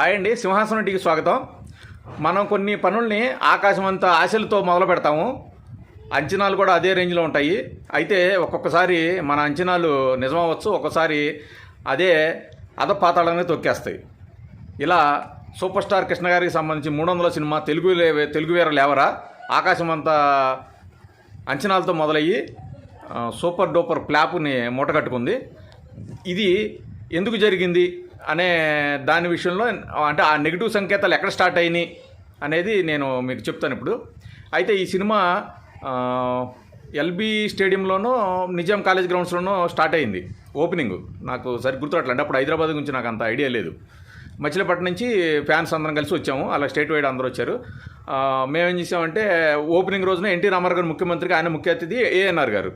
Hi అండి సింహాసనం టీకి స్వాగతం. మనం కొన్ని పనుల్ని ఆకాశం అంత ఆశలతో మొదలు పెడతాము. అంచనాలు కూడా అదే రేంజ్లో ఉంటాయి. అయితే ఒక్కొక్కసారి మన అంచనాలు నిజమవచ్చు ఒక్కొక్కసారి అదే అధపాతాళాన్ని తొక్కేస్తాయి. ఇలా సూపర్ స్టార్ కృష్ణ గారికి సంబంధించి మూడు వందల సినిమా తెలుగు లే- తెలుగు వేర లేవరా ఆకాశం అంతా అంచనాలతో మొదలయ్యి సూపర్ డూపర్ ప్లాప్ని మూటగట్టుకుంది. ఇది ఎందుకు జరిగింది? అనే దాని విషయంలో అంటే ఆ నెగిటివ్ సంకేతాలు ఎక్కడ స్టార్ట్ అయినాయి అనేది నేను మీకు చెప్తాను ఇప్పుడు. అయితే ఈ సినిమా ఎల్బీ స్టేడియంలోనూ నిజాం కాలేజ్ గ్రౌండ్స్లోనూ స్టార్ట్ అయింది. ఓపెనింగ్ నాకు సరి గుర్తురాట్లేదు అప్పుడు హైదరాబాద్ గురించి నాకు అంత ఐడియా లేదు. మచిలీపట్నం నుంచి ఫ్యాన్స్ అందరం కలిసి వచ్చాము. అలా స్టేట్ వైడ్ అందరూ వచ్చారు. మేమేం చేసామంటే ఓపెనింగ్ రోజున ఎన్టీ రామారావు గారు ముఖ్యమంత్రికి ఆయన ముఖ్య అతిథి ఏఎన్ఆర్ గారు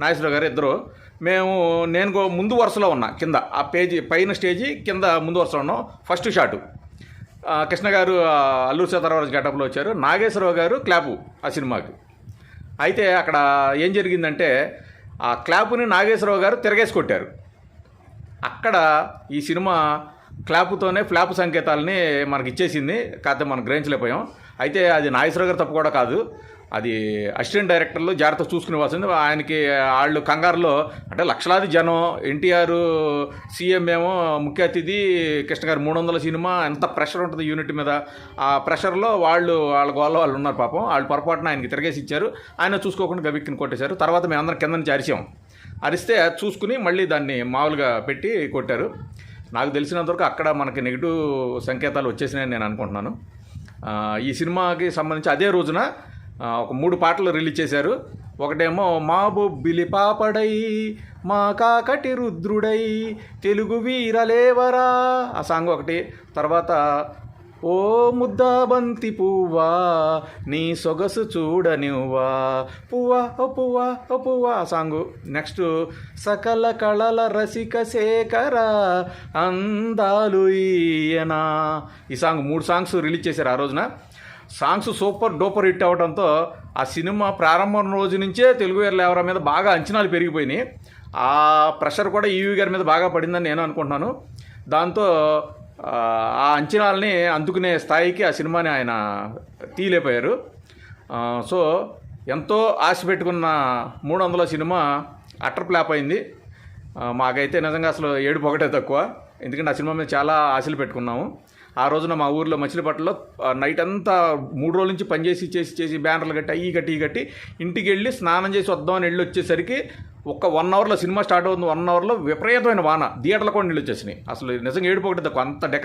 నాగేశ్వరరావు గారు ఇద్దరు. మేము నేను గో- ముందు వరుసలో ఉన్నా కింద. ఆ పేజీ పైన స్టేజీ కింద ముందు వరుసలో ఉన్నాం. First shot. కృష్ణ గారు అల్లూరు సీతారామరాజు గెటప్లో వచ్చారు. నాగేశ్వరరావు గారు క్లాపు ఆ సినిమాకి. అయితే అక్కడ ఏం జరిగిందంటే ఆ క్లాపుని నాగేశ్వరరావు గారు తిరగేసి కొట్టారు. అక్కడ ఈ సినిమా క్లాపుతోనే ఫ్లాప్ సంకేతాలని మనకి ఇచ్చేసింది. కాకపోతే మనం గ్రహించలేకపోయాం. అయితే అది నాగేశ్వరరావు గారు తప్పు కూడా కాదు. అది అసిస్టెంట్ డైరెక్టర్లు జాగ్రత్త చూసుకునేవాల్సింది ఆయనకి వాళ్ళు కంగారులో అంటే లక్షలాది జనం ఎన్టీఆర్ సీఎం ఏమో ముఖ్య అతిథి కృష్ణ గారు మూడు వందల సినిమా ఎంత ప్రెషర్ ఉంటుంది యూనిట్ మీద. ఆ ప్రెషర్లో వాళ్ళు వాళ్ళ గోళ్ళ వాళ్ళు ఉన్నారు పాపం. వాళ్ళు పొరపాటున ఆయనకి తిరగేసి ఇచ్చారు. ఆయన చూసుకోకుండా గబిక్కిని కొట్టేశారు. తర్వాత మేము అందరం కింద నుంచి అరిచాం. అరిస్తే చూసుకుని మళ్ళీ దాన్ని మామూలుగా పెట్టి కొట్టారు. నాకు తెలిసినంతవరకు అక్కడ మనకి నెగిటివ్ సంకేతాలు వచ్చేసినాయని నేను అనుకుంటున్నాను. ఈ సినిమాకి సంబంధించి అదే రోజున ఒక మూడు పాటలు రిలీజ్ చేశారు. ఒకటేమో మా బొబ్బిలి పాపడై మా కాకటి రుద్రుడై తెలుగు వీరలేవరా ఆ సాంగ్ ఒకటి. తర్వాత ఓ ముద్దాబంతి పువ్వా నీ సొగసు చూడనివ్వా పువ్వా ఓ పువ్వా ఓ పువ్వా ఆ సాంగు. నెక్స్ట్ సకల కళల రసిక శేఖర అందాలు ఈయనా. ఈ సాంగ్ మూడు సాంగ్స్ రిలీజ్ చేశారు ఆ రోజున. సాంగ్స్ సూపర్ డూపర్ హిట్ అవడంతో ఆ సినిమా ప్రారంభం రోజు నుంచే తెలుగు వేర్ల ఎవరి మీద బాగా అంచనాలు పెరిగిపోయినాయి. ఆ ప్రెషర్ కూడా ఈవీ గారి మీద బాగా పడిందని నేను అనుకుంటున్నాను. దాంతో ఆ, అంచనాలని అందుకునే స్థాయికి ఆ సినిమాని ఆయన తీయలేకపోయారు. సో ఎంతో ఆశ పెట్టుకున్న మూడు వందల సినిమా అటర్ ప్లాప్ అయింది. మాకైతే నిజంగా అసలు ఏడుపు ఒకటే తక్కువ. ఎందుకంటే ఆ సినిమా మీద చాలా ఆశలు పెట్టుకున్నాము. ఆ రోజున మా ఊర్లో మచిలీపట్నంలో నైట్ అంతా మూడు రోజుల నుంచి పనిచేసి చేసి చేసి బ్యానర్లు కట్టి అయ్యి కట్టి ఈ కట్టి ఇంటికి వెళ్ళి స్నానం చేసి వద్దామని వెళ్ళి వచ్చేసరికి ఒక వన్ అవర్లో సినిమా స్టార్ట్ అవుతుంది వన్ అవర్లో విపరీతమైన వాన థియేటర్లో కూడా నీళ్ళు వచ్చేసినాయి. అసలు నిజంగా ఏడుపు ఒకటి అంత డెక